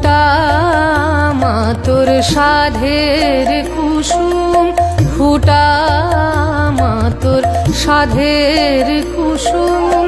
ফোটা তোর সাধের কুসুম ফুটা মা তোর সাধের কুসুম।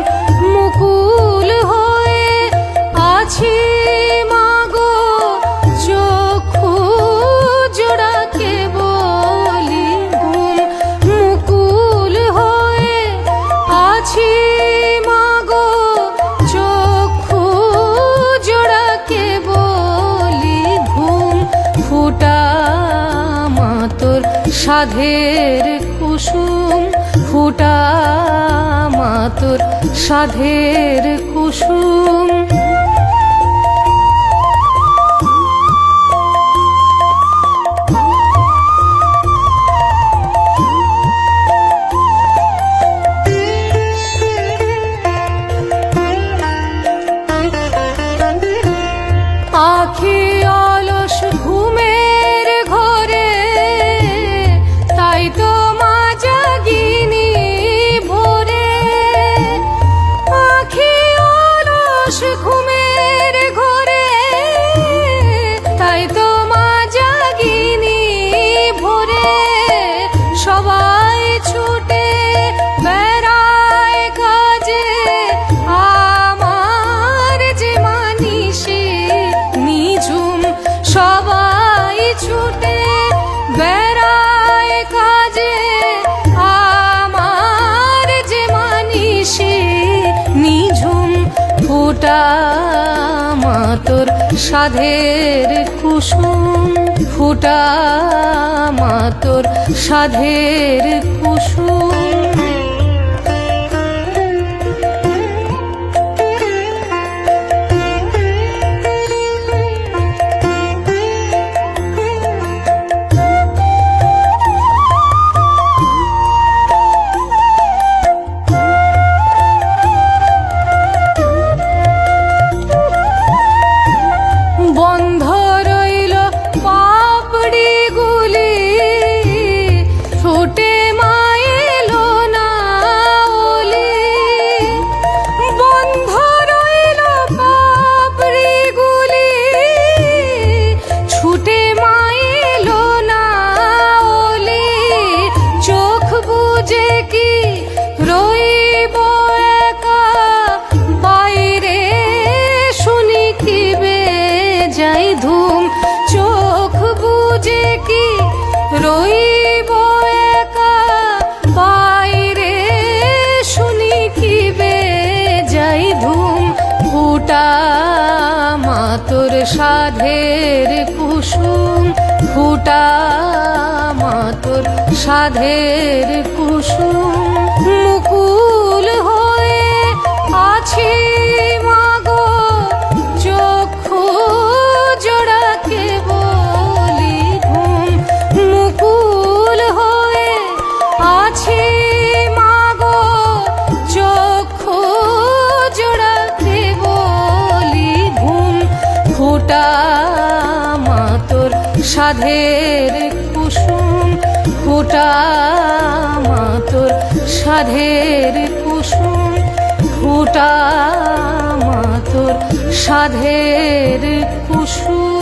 সাধের কুসুম ফুটা মাতুর সাধের কুসুম। আখি ফুটা মাতোর সাধের কুসুম ফুটা মাতোর সাধের কুসুম। ফুটা মাতর সাধের কুসুম ফুটা মাতর সাধের কুসুম। মাতর সাধের কুসুম ফুটা মাতর সাধের কুসুম ফুটা মাতর সাধের কুসুম